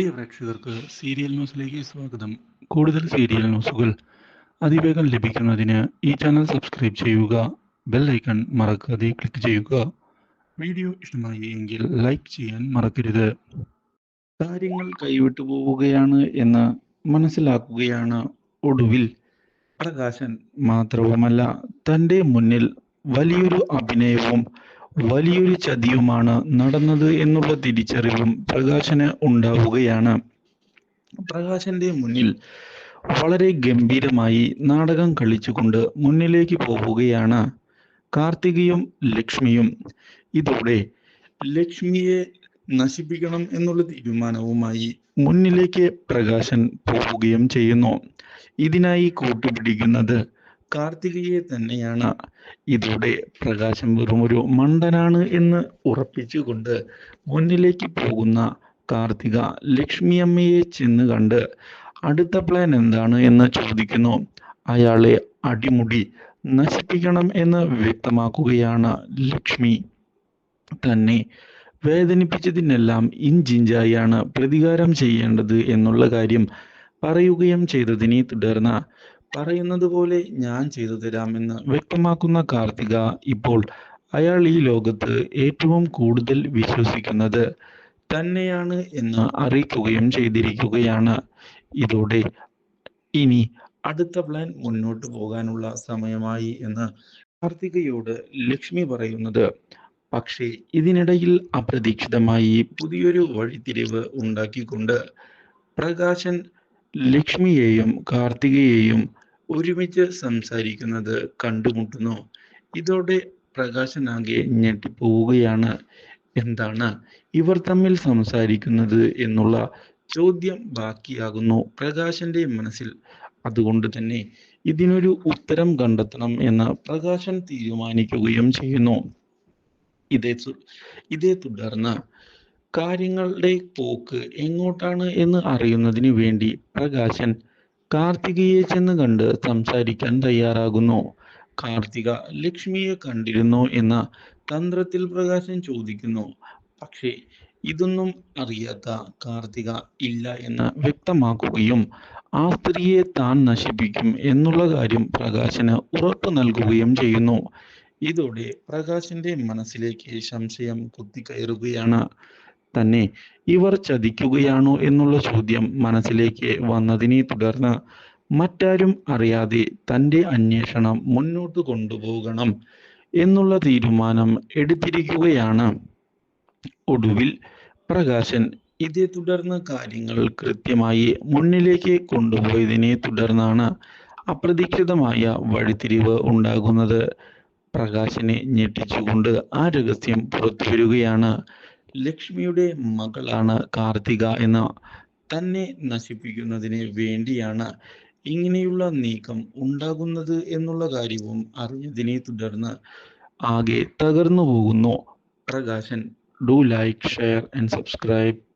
പ്രിയ പ്രേക്ഷകർക്ക് സീരിയൽ ന്യൂസിലേക്ക് സ്വാഗതം. കൂടുതൽ സീരിയൽ ന്യൂസുകൾ അതിവേഗം ലഭിക്കുന്നതിന് ഈ ചാനൽ സബ്സ്ക്രൈബ് ചെയ്യുക ബെൽ ഐക്കൺ മറക്കാതെ ക്ലിക്ക് ചെയ്യുക. വീഡിയോ ഇഷ്ടമായി എങ്കിൽ ലൈക്ക് ചെയ്യാൻ മറക്കരുത്. കാര്യങ്ങൾ കൈവിട്ടു പോവുകയാണ് എന്ന് മനസ്സിലാക്കുകയാണ് ഒടുവിൽ. പ്രകാശൻ മാത്രവുമല്ല തന്റെ മുന്നിൽ വലിയൊരു അഭിനയവും വലിയൊരു ചതിയുമാണ് നടന്നത് എന്നുള്ള തിരിച്ചറിവും പ്രകാശന് ഉണ്ടാവുകയാണ്. പ്രകാശന്റെ മുന്നിൽ വളരെ ഗംഭീരമായി നാടകം കളിച്ചുകൊണ്ട് മുന്നിലേക്ക് പോവുകയാണ് കാർത്തികയും ലക്ഷ്മിയും. ഇതോടെ ലക്ഷ്മിയെ നശിപ്പിക്കണം എന്നുള്ള തീരുമാനവുമായി മുന്നിലേക്ക് പ്രകാശൻ പോവുകയും ചെയ്യുന്നു. ഇതിനായി കൂട്ടുപിടിക്കുന്നത് കാർത്തികയെ തന്നെയാണ് ഇതോടെ പ്രകാശം വെറും ഒരു മണ്ടനാണ് എന്ന് ഉറപ്പിച്ചുകൊണ്ട് മുന്നിലേക്ക് പോകുന്ന കാർത്തിക ലക്ഷ്മി അമ്മയെ ചെന്ന് കണ്ട് അടുത്ത പ്ലാൻ എന്താണ് എന്ന് ചോദിക്കുന്നു. അയാളെ അടിമുടി നശിപ്പിക്കണം എന്ന് വ്യക്തമാക്കുകയാണ് ലക്ഷ്മി. തന്നെ വേദനിപ്പിച്ചതിനെല്ലാം ഇഞ്ചിഞ്ചായാണ് പ്രതികാരം ചെയ്യേണ്ടത് എന്നുള്ള കാര്യം പറയുകയും ചെയ്തതിനെ തുടർന്ന് പറയുന്നത് പോലെ ഞാൻ ചെയ്തു തരാമെന്ന് വ്യക്തമാക്കുന്ന കാർത്തിക ഇപ്പോൾ അയാൾ ഈ ലോകത്ത് ഏറ്റവും കൂടുതൽ വിശ്വസിക്കുന്നത് തന്നെയാണ് എന്ന് അറിയിക്കുകയും ചെയ്തിരിക്കുകയാണ്. ഇതോടെ ഇനി അടുത്ത പ്ലാൻ മുന്നോട്ട് പോകാനുള്ള സമയമായി എന്ന് കാർത്തികയോട് ലക്ഷ്മി പറയുന്നത്. പക്ഷേ ഇതിനിടയിൽ അപ്രതീക്ഷിതമായി പുതിയൊരു വഴിത്തിരിവ് ഉണ്ടാക്കിക്കൊണ്ട് പ്രകാശൻ ലക്ഷ്മിയെയും കാർത്തികയെയും ഒരുമിച്ച് സംസാരിക്കുന്നത് കണ്ടുമുട്ടുന്നു. ഇതോടെ പ്രകാശനാകെ ഞെട്ടിപ്പോവുകയാണ്. എന്താണ് ഇവർ തമ്മിൽ സംസാരിക്കുന്നത് എന്നുള്ള ചോദ്യം ബാക്കിയാകുന്നു പ്രകാശന്റെ മനസ്സിൽ. അതുകൊണ്ട് തന്നെ ഇതിനൊരു ഉത്തരം കണ്ടെത്തണം എന്ന് പ്രകാശൻ തീരുമാനിക്കുകയും ചെയ്യുന്നു. ഇതേ ഇതേ തുടർന്ന് കാര്യങ്ങളുടെ പോക്ക് എങ്ങോട്ടാണ് എന്ന് അറിയുന്നതിന് വേണ്ടി പ്രകാശൻ കാർത്തികയെ ചെന്ന് കണ്ട് സംസാരിക്കാൻ തയ്യാറാകുന്നു. കാർത്തിക ലക്ഷ്മിയെ കണ്ടിരുന്നു എന്ന തന്ത്രത്തിൽ പ്രകാശൻ ചോദിക്കുന്നു. പക്ഷേ ഇതൊന്നും അറിയാത്ത കാർത്തിക ഇല്ല എന്ന് വ്യക്തമാക്കുകയും ആ സ്ത്രീയെ താൻ നശിപ്പിക്കും എന്നുള്ള കാര്യം പ്രകാശന് ഉറപ്പ് നൽകുകയും ചെയ്യുന്നു. ഇതോടെ പ്രകാശിന്റെ മനസ്സിലേക്ക് സംശയം കുത്തിക്കയറുകയാണ്. തന്നെ ഇവർ ചതിക്കുകയാണോ എന്നുള്ള ചോദ്യം മനസ്സിലേക്ക് വന്നതിനെ തുടർന്ന് മറ്റാരും അറിയാതെ തന്റെ അന്വേഷണം മുന്നോട്ട് കൊണ്ടുപോകണം എന്നുള്ള തീരുമാനം എടുത്തിരിക്കുകയാണ്. ഒടുവിൽ പ്രകാശൻ ഇതേ തുടർന്ന് കാര്യങ്ങൾ കൃത്യമായി മുന്നിലേക്ക് കൊണ്ടുപോയതിനെ തുടർന്നാണ് അപ്രതീക്ഷിതമായ വഴിത്തിരിവ് ഉണ്ടാകുന്നത്. പ്രകാശനെ ഞെട്ടിച്ചുകൊണ്ട് ആ രഹസ്യം പുറത്തു വരികയാണ് ലക്ഷ്മിയുടെ മകളാണ് കാർത്തിക എന്ന തന്നെ നശിപ്പിക്കുന്നതിന് വേണ്ടിയാണ് ഇങ്ങനെയുള്ള നീക്കം ഉണ്ടാകുന്നത് എന്നുള്ള കാര്യവും അറിഞ്ഞതിനെ തുടർന്ന് ആകെ തകർന്നു പോകുന്നു. Prakashan do like share and subscribe.